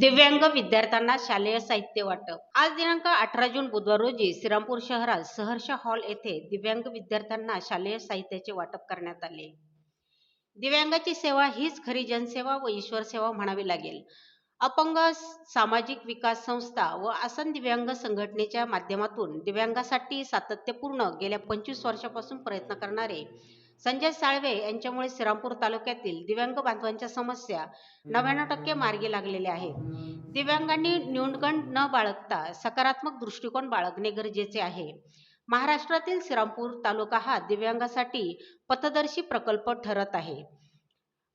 दिव्यांग विद्यार्थ्यांना शालेय साहित्य वाटप. आज दिनांक अठरा जून बुधवार रोजी श्रीरामपूर शहरात सहर्ष हॉल येथे दिव्यांग विद्यार्थ्यांना शालेय साहित्याचे वाटप करण्यात आले. दिव्यांगाची सेवा हीच खरी जनसेवा व ईश्वर सेवा म्हणावी लागेल. अपंग सामाजिक विकास संस्था व आसन दिव्यांग संघटनेच्या माध्यमातून दिव्यांगासाठी सातत्यपूर्ण गेल्या पंचवीस वर्षापासून प्रयत्न करणारे संजय साळवे यांच्यामुळे श्रीरामपूर तालुक्यातील दिव्यांग बांधवांच्या समस्या नव्याण्णव टक्के मार्गी लागलेल्या आहेत. दिव्यांगांनी न्यूनगंड न बाळगता सकारात्मक दृष्टिकोन बाळगणे गरजेचे आहे. महाराष्ट्रातील श्रीरामपूर तालुका हा दिव्यांगासाठी पथदर्शी प्रकल्प ठरत आहे.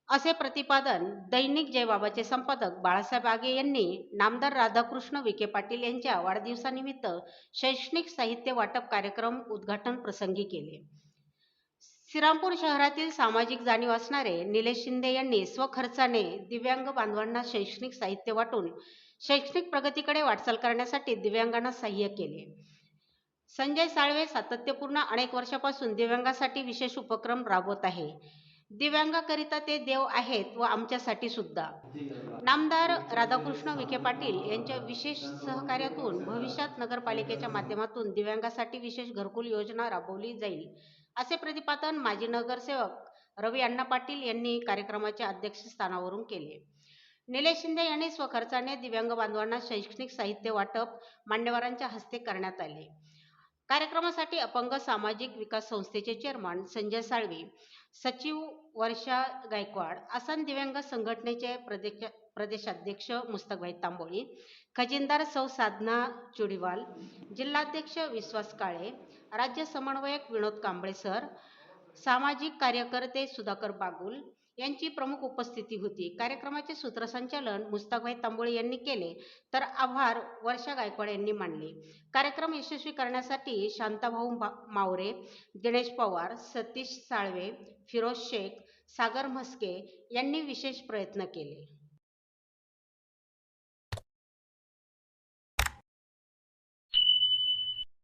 असे प्रतिपादन दैनिक जयबाबाचे संपादक बाळासाहेब आगे यांनी नामदार राधाकृष्ण विखे पाटील यांच्या वाढदिवसानिमित्त शैक्षणिक साहित्य वाटप कार्यक्रम उद्घाटन प्रसंगी केले. श्रीरामपूर शहरातील सामाजिक जाणीव असणारे निलेश शिंदे यांनी स्वखर्चाने दिव्यांग बांधवांना शैक्षणिक साहित्य वाटून शैक्षणिक प्रगतीकडे वाटचाल करण्यासाठी दिव्यांगांना सहाय्य केले. संजय साळवे सातत्यपूर्ण अनेक वर्षापासून दिव्यांगासाठी विशेष उपक्रम राबवत आहे. दिव्यांगाकरिता ते देव आहेत व आमच्यासाठी सुद्धा. नामदार राधाकृष्ण विखे पाटील यांच्या विशेष सहकार्यातून भविष्यात नगरपालिकेच्या माध्यमातून दिव्यांगासाठी विशेष घरकुल योजना राबवली जाईल. असे प्रतिपादन माजी नगरसेवक रवी अण्णा पाटील यांनी कार्यक्रमाच्या अध्यक्षस्थानावरून केले. निलेश शिंदे यांनी स्वखर्चाने दिव्यांग बांधवांना शैक्षणिक साहित्य वाटप मान्यवरांच्या हस्ते करण्यात आले. कार्यक्रमासाठी अपंग सामाजिक विकास संस्थेचे चेअरमन संजय साळवी सचिव वर्षा गायकवाड आसन दिव्यांग संघटनेचे प्रदेश प्रदेशाध्यक्ष मुस्तकभाई तांबोळी खजिनदार सौ साधना चुडीवाल जिल्हाध्यक्ष विश्वास काळे राज्य समन्वयक विनोद कांबळे सर सामाजिक कार्यकर्ते सुधाकर बागुल यांची प्रमुख उपस्थिती होती. कार्यक्रमाचे सूत्रसंचालन मुस्ताकभाई तांबोळे यांनी केले तर आभार वर्षा गायकवाड यांनी मानले कार्यक्रम यशस्वी करण्यासाठी शांताभाऊ मावरे दिनेश पवार सतीश साळवे फिरोज शेख सागर म्हस्के यांनी विशेष प्रयत्न केले.